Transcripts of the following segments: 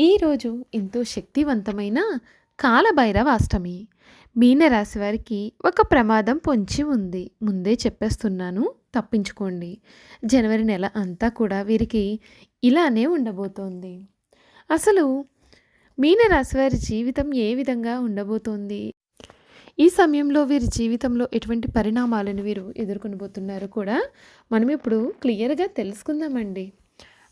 ఈరోజు ఎంతో శక్తివంతమైన కాలభైరవాష్టమి మీనరాశి వారికి ఒక ప్రమాదం పొంచి ఉంది. ముందే చెప్పేస్తున్నాను తప్పించుకోండి. జనవరి నెల అంతా కూడా వీరికి ఇలానే ఉండబోతోంది. అసలు మీనరాశి వారి జీవితం ఏ విధంగా ఉండబోతోంది? ఈ సమయంలో వీరి జీవితంలో ఎటువంటి పరిణామాలను వీరు ఎదుర్కొనబోతున్నారో కూడా మనం ఇప్పుడు క్లియర్గా తెలుసుకుందామండి.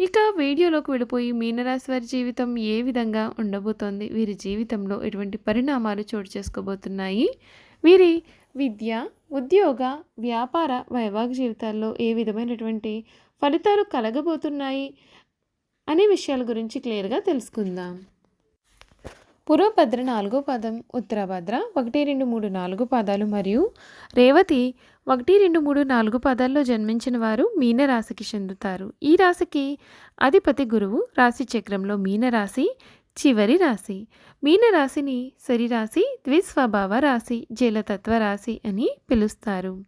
ఇక వీడియోలోకి వెళ్ళిపోయి మీనరాశి వారి జీవితం ఏ విధంగా ఉండబోతోంది? వీరి జీవితంలో ఎటువంటి పరిణామాలు చోటు చేసుకోబోతున్నాయి? వీరి విద్య ఉద్యోగ వ్యాపార వైవాహిక జీవితాల్లో ఏ విధమైనటువంటి ఫలితాలు కలగబోతున్నాయి? అనే విషయాల గురించి క్లియర్గా తెలుసుకుందాం. పూర్వభద్ర నాలుగో పదం ఉత్తరభద్ర ఒకటి రెండు మూడు నాలుగు పదాలు మరియు రేవతి ఒకటి రెండు మూడు నాలుగు పదాల్లో జన్మించిన వారు మీనరాశికి చెందుతారు. ఈ రాశికి అధిపతి గురువు రాశి చక్రంలో మీనరాశి చివరి రాశి. మీనరాశిని శరీరాశి ద్విస్వభావ రాశి జలతత్వ రాశి అని పిలుస్తారు.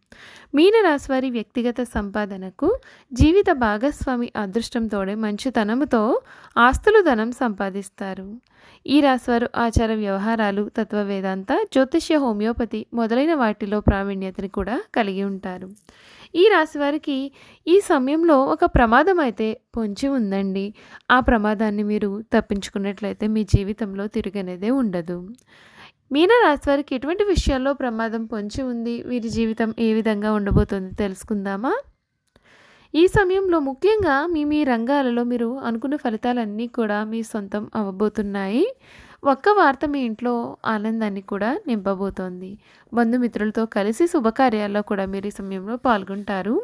మీనరాశి వారి వ్యక్తిగత సంపాదనకు జీవిత భాగస్వామి అదృష్టంతోడే మంచితనముతో ఆస్తులు ధనం సంపాదిస్తారు. ఈ రాశివారు ఆచార వ్యవహారాలు తత్వ వేదాంత జ్యోతిష్య హోమియోపతి మొదలైన వాటిలో ప్రావీణ్యతని కూడా కలిగి ఉంటారు. ఈ రాశి వారికి ఈ సమయంలో ఒక ప్రమాదం అయితే పొంచి ఉందండి. ఆ ప్రమాదాన్ని మీరు తప్పించుకున్నట్లయితే మీ జీవితంలో తిరిగనేదే ఉండదు. మీనరాశి వారికి ఎటువంటి విషయాల్లో ప్రమాదం పొంచి ఉంది? వీరి జీవితం ఏ విధంగా ఉండబోతుంది? తెలుసుకుందామా? ఈ సమయంలో ముఖ్యంగా మీ మీ రంగాలలో మీరు అనుకున్న ఫలితాలన్నీ కూడా మీ సొంతం అవ్వబోతున్నాయి. ఒక్క వార్త మీ ఇంట్లో ఆనందాన్ని కూడా నింపబోతోంది. బంధుమిత్రులతో కలిసి శుభకార్యాల్లో కూడా మీరు ఈ సమయంలో పాల్గొంటారు.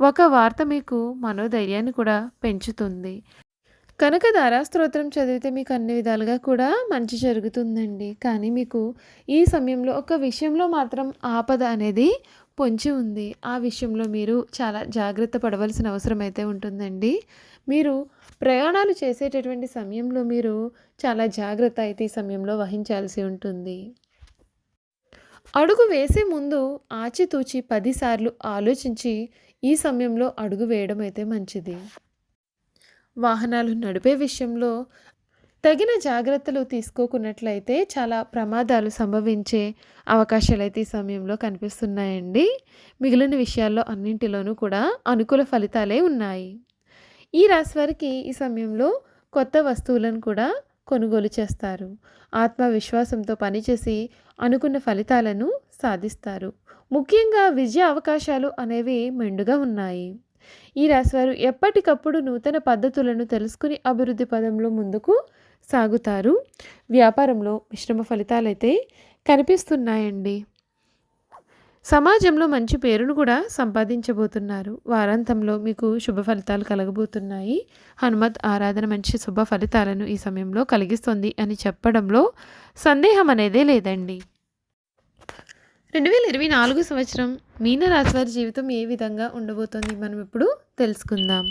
ఒక వార్త మీకు మనోధైర్యాన్ని కూడా పెంచుతుంది. కనుక స్తోత్రం చదివితే మీకు అన్ని విధాలుగా కూడా మంచి జరుగుతుందండి. కానీ మీకు ఈ సమయంలో ఒక విషయంలో మాత్రం ఆపద అనేది పొంచి ఉంది. ఆ విషయంలో మీరు చాలా జాగ్రత్త పడవలసిన అవసరం అయితే ఉంటుందండి. మీరు ప్రయాణాలు చేసేటటువంటి సమయంలో మీరు చాలా జాగ్రత్త అయితే ఈ సమయంలో వహించాల్సి ఉంటుంది. అడుగు వేసే ముందు ఆచితూచి పదిసార్లు ఆలోచించి ఈ సమయంలో అడుగు వేయడం అయితే మంచిది. వాహనాలు నడిపే విషయంలో తగిన జాగ్రత్తలు తీసుకోకున్నట్లయితే చాలా ప్రమాదాలు సంభవించే అవకాశాలు అయితే ఈ సమయంలో కనిపిస్తున్నాయండి. మిగిలిన విషయాల్లో అన్నింటిలోనూ కూడా అనుకూల ఫలితాలే ఉన్నాయి. ఈ రాశి వారికి ఈ సమయంలో కొత్త వస్తువులను కూడా కొనుగోలు చేస్తారు. ఆత్మవిశ్వాసంతో పనిచేసి అనుకున్న ఫలితాలను సాధిస్తారు. ముఖ్యంగా విజయ అవకాశాలు అనేవి మెండుగా ఉన్నాయి. ఈ రాశివారు ఎప్పటికప్పుడు నూతన పద్ధతులను తెలుసుకుని అభివృద్ధి పదంలో ముందుకు సాగుతారు. వ్యాపారంలో మిశ్రమ ఫలితాలైతే కనిపిస్తున్నాయండి. సమాజంలో మంచి పేరును కూడా సంపాదించబోతున్నారు. వారాంతంలో మీకు శుభ ఫలితాలు కలగబోతున్నాయి. హనుమత్ ఆరాధన మంచి శుభ ఫలితాలను ఈ సమయంలో కలిగిస్తుంది అని చెప్పడంలో సందేహం అనేదే లేదండి. రెండు వేల ఇరవై నాలుగు సంవత్సరం మీనరాశి వారి జీవితం ఏ విధంగా ఉండబోతోంది మనం ఇప్పుడు తెలుసుకుందాం.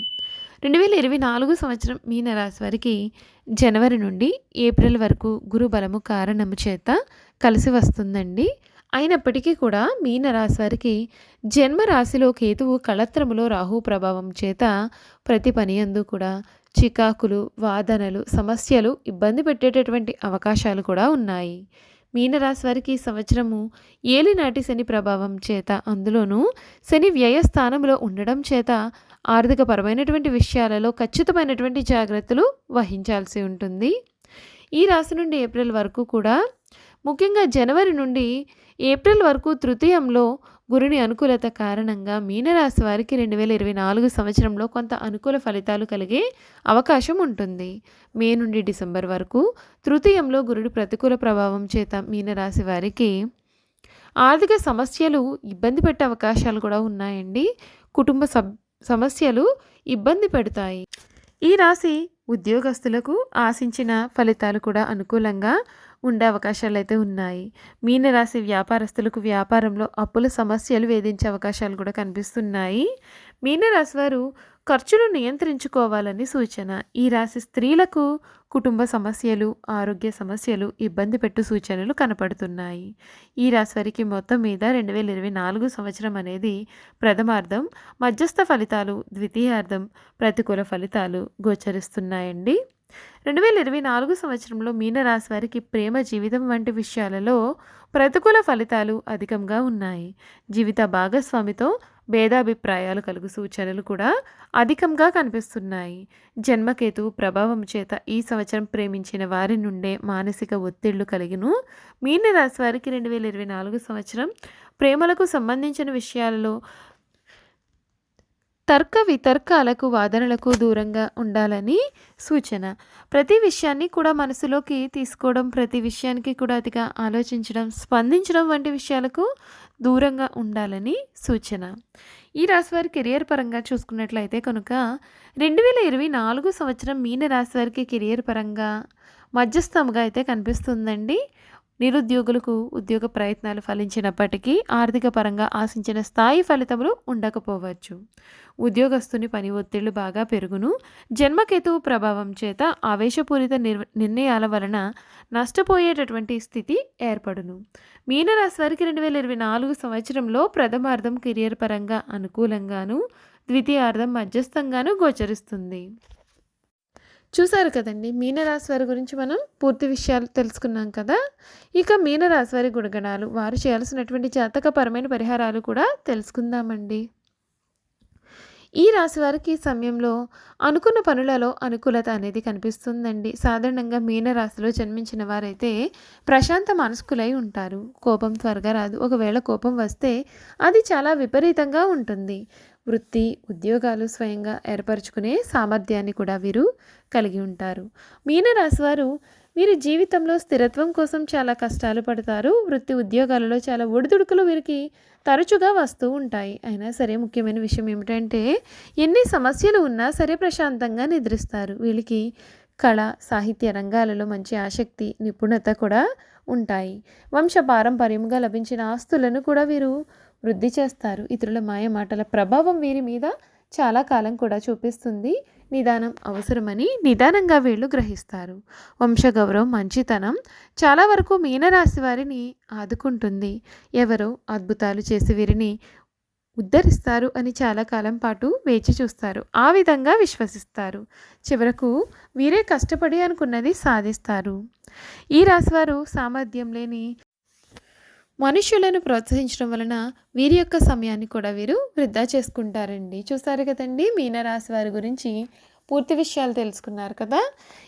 రెండు వేల ఇరవై నాలుగు సంవత్సరం మీనరాశి వారికి జనవరి నుండి ఏప్రిల్ వరకు గురు బలము కారణము చేత కలిసి వస్తుందండి. అయినప్పటికీ కూడా మీనరాశి వారికి జన్మరాశిలో కేతువు కళత్రములో రాహు ప్రభావం చేత ప్రతి పని అందు కూడా చికాకులు వాదనలు సమస్యలు ఇబ్బంది పెట్టేటటువంటి అవకాశాలు కూడా ఉన్నాయి. మీనరాశి వారికి ఈ సంవత్సరము ఏలినాటి శని ప్రభావం చేత అందులోనూ శని వ్యయస్థానంలో ఉండడం చేత ఆర్థికపరమైనటువంటి విషయాలలో ఖచ్చితమైనటువంటి జాగ్రత్తలు వహించాల్సి ఉంటుంది. ఈ రాశి నుండి ఏప్రిల్ వరకు కూడా ముఖ్యంగా జనవరి నుండి ఏప్రిల్ వరకు తృతీయంలో గురుని అనుకూలత కారణంగా మీనరాశి వారికి రెండు వేల ఇరవై నాలుగు సంవత్సరంలో కొంత అనుకూల ఫలితాలు కలిగే అవకాశం ఉంటుంది. మే నుండి డిసెంబర్ వరకు తృతీయంలో గురుడి ప్రతికూల ప్రభావం చేత మీనరాశి వారికి ఆర్థిక సమస్యలు ఇబ్బంది పెట్టే అవకాశాలు కూడా ఉన్నాయండి. కుటుంబ సబ్ సమస్యలు ఇబ్బంది పెడతాయి. ఈ రాశి ఉద్యోగస్తులకు ఆశించిన ఫలితాలు కూడా అనుకూలంగా ఉండే అవకాశాలు అయితే ఉన్నాయి. మీనరాశి వ్యాపారస్తులకు వ్యాపారంలో అప్పుల సమస్యలు వేధించే అవకాశాలు కూడా కనిపిస్తున్నాయి. మీనరాశి వారు ఖర్చులు నియంత్రించుకోవాలని సూచన. ఈ రాశి స్త్రీలకు కుటుంబ సమస్యలు, ఆరోగ్య సమస్యలు ఇబ్బంది పెట్టు సూచనలు కనపడుతున్నాయి. ఈ రాశి వారికి మొత్తం మీద 2024 సంవత్సరం అనేది ప్రథమార్థం మధ్యస్థ ఫలితాలు, ద్వితీయార్థం ప్రతికూల ఫలితాలు గోచరిస్తున్నాయండి. 2024 సంవత్సరంలో మీనరాశి వారికి ప్రేమ జీవితం వంటి విషయాలలో ప్రతికూల ఫలితాలు అధికంగా ఉన్నాయి. జీవిత భాగస్వామితో భేదాభిప్రాయాలు కలుగు సూచనలు కూడా అధికంగా కనిపిస్తున్నాయి. జన్మకేతు ప్రభావం చేత ఈ సంవత్సరం ప్రేమించిన వారి నుండే మానసిక ఒత్తిళ్ళు కలిగిను మీనరాశి వారికి 2024 సంవత్సరం ప్రేమలకు సంబంధించిన విషయాలలో తర్క వితర్కాలకు, వాదనలకు దూరంగా ఉండాలని సూచన. ప్రతి విషయాన్ని కూడా మనసులోకి తీసుకోవడం, ప్రతి విషయానికి కూడా అతిగా ఆలోచించడం, స్పందించడం వంటి విషయాలకు దూరంగా ఉండాలని సూచన. ఈ రాశి వారి కెరియర్ పరంగా చూసుకున్నట్లయితే కనుక 2024 సంవత్సరం మీనరాశి వారికి కెరియర్ పరంగా మధ్యస్థంగా అయితే కనిపిస్తుందండి. నిరుద్యోగులకు ఉద్యోగ ప్రయత్నాలు ఫలించినప్పటికీ ఆర్థిక పరంగా ఆశించిన స్థాయి ఫలితములు ఉండకపోవచ్చు. ఉద్యోగస్తుని పని ఒత్తిళ్ళు బాగా పెరుగును. జన్మకేతువు ప్రభావం చేత ఆవేశపూరిత నిర్ నిర్ణయాల వలన నష్టపోయేటటువంటి స్థితి ఏర్పడును. మీనరాశి వారికి 2024 సంవత్సరంలో ప్రథమార్థం కెరియర్ పరంగా అనుకూలంగాను, ద్వితీయార్థం మధ్యస్థంగాను గోచరిస్తుంది. చూసారు కదండి మీనరాశి వారి గురించి మనం పూర్తి విషయాలు తెలుసుకున్నాం కదా! ఇక మీనరాశి వారి గుణగణాలు, వారు చేయాల్సినటువంటి జాతకపరమైన పరిహారాలు కూడా తెలుసుకుందామండి. ఈ రాశి వారికి సమయంలో అనుకున్న పనులలో అనుకూలత అనేది కనిపిస్తుందండి. సాధారణంగా మీనరాశిలో జన్మించిన వారైతే ప్రశాంత మనస్కులై ఉంటారు. కోపం త్వరగా రాదు. ఒకవేళ కోపం వస్తే అది చాలా విపరీతంగా ఉంటుంది. వృత్తి, ఉద్యోగాలు స్వయంగా ఏర్పరచుకునే సామర్థ్యాన్ని కూడా వీరు కలిగి ఉంటారు. మీనరాశివారు వీరి జీవితంలో స్థిరత్వం కోసం చాలా కష్టాలు పడతారు. వృత్తి, ఉద్యోగాలలో చాలా ఒడిదుడుకులు వీరికి తరచుగా వస్తూ ఉంటాయి. అయినా సరే ముఖ్యమైన విషయం ఏమిటంటే ఎన్ని సమస్యలు ఉన్నా సరే ప్రశాంతంగా నిద్రిస్తారు. వీళ్ళకి కళ, సాహిత్య రంగాలలో మంచి ఆసక్తి, నిపుణత కూడా ఉంటాయి. వంశ పారంపర్యంగా లభించిన ఆస్తులను కూడా వీరు వృద్ధి చేస్తారు. ఇతరుల మాయమాటల ప్రభావం వీరి మీద చాలా కాలం కూడా చూపిస్తుంది. నిదానం అవసరమని నిదానంగా వీళ్ళు గ్రహిస్తారు. వంశగౌరవం, మంచితనం చాలా వరకు మీనరాశి వారిని ఆదుకుంటుంది. ఎవరో అద్భుతాలు చేసి వీరిని ఉద్ధరిస్తారు అని చాలా కాలం పాటు వేచి చూస్తారు. ఆ విధంగా విశ్వసిస్తారు. చివరకు వీరే కష్టపడి అనుకున్నది సాధిస్తారు. ఈ రాశివారు సామర్థ్యం లేని మనుషులను ప్రోత్సహించడం వలన వీరి యొక్క సమయాన్ని కూడా వీరు వృధా చేసుకుంటారండి. చూసారు కదండీ! మీనరాశి వారి గురించి పూర్తి విషయాలు తెలుసుకున్నారు కదా!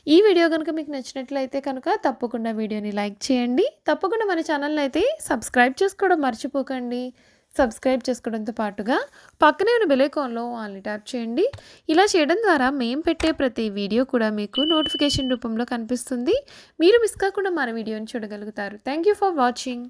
ఈ వీడియో కనుక మీకు నచ్చినట్లయితే కనుక తప్పకుండా వీడియోని లైక్ చేయండి. తప్పకుండా మన ఛానల్‌ని అయితే సబ్స్క్రైబ్ చేసుకోవడం మర్చిపోకండి. సబ్స్క్రైబ్ చేసుకోవడంతో పాటుగా పక్కనే ఉన్న బెలైకాన్లో ఆల్‌ని ట్యాప్ చేయండి. ఇలా చేయడం ద్వారా మేము పెట్టే ప్రతి వీడియో కూడా మీకు నోటిఫికేషన్ రూపంలో కనిపిస్తుంది. మీరు మిస్ కాకుండా మన వీడియోని చూడగలుగుతారు. Thank you for watching.